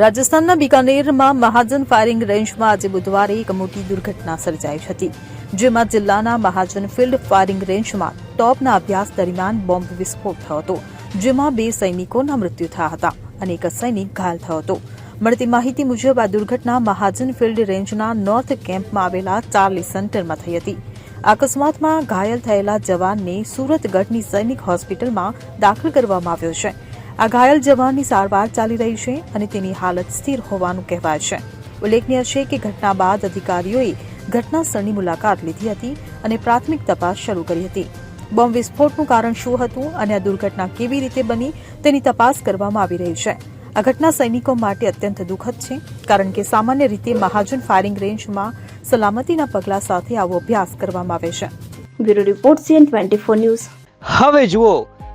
રાજસ્થાનના બિકાનેરમાં મહાજન ફાયરિંગ રેન્જમાં આજે બુધવારે એક મોટી દુર્ઘટના સર્જાઈ હતી, જેમાં જિલ્લાના મહાજન ફિલ્ડ ફાયરિંગ રેન્જમાં ટોપના અભ્યાસ દરમિયાન બોમ્બ વિસ્ફોટ થયો હતો, જેમાં બે સૈનિકોના મૃત્યુ થયા હતા અને એક સૈનિક ઘાયલ થયો હતો. મળતી માહિતી મુજબ, આ દુર્ઘટના મહાજન ફિલ્ડ રેન્જના નોર્થ કેમ્પમાં આવેલા ચાર્લી સેન્ટરમાં થઈ હતી. અકસ્માતમાં ઘાયલ થયેલા જવાનને સુરતગઢની સૈનિક હોસ્પિટલમાં દાખલ કરવામાં આવ્યો છે. આ ઘાયલ જવાનની સારવાર ચાલી રહી છે અને તેની હાલત સ્થિર હોવાનું કહેવાય છે. ઉલ્લેખનીય છે કે ઘટના બાદ અધિકારીઓએ ઘટના સ્થળની મુલાકાત લીધી હતી અને પ્રાથમિક તપાસ શરૂ કરી હતી. બોમ્બ વિસ્ફોટનું કારણ શું હતું અને આ દુર્ઘટના કેવી રીતે બની તેની તપાસ કરવામાં આવી રહી છે. આ ઘટના સૈનિકો માટે અત્યંત દુઃખદ છે કારણ કે સામાન્ય રીતે મહાજન ફાયરિંગ રેન્જમાં સલામતીના પગલા સાથે આવો અભ્યાસ કરવામાં આવે છે. Bureau report CN twenty four news. હવે જુઓ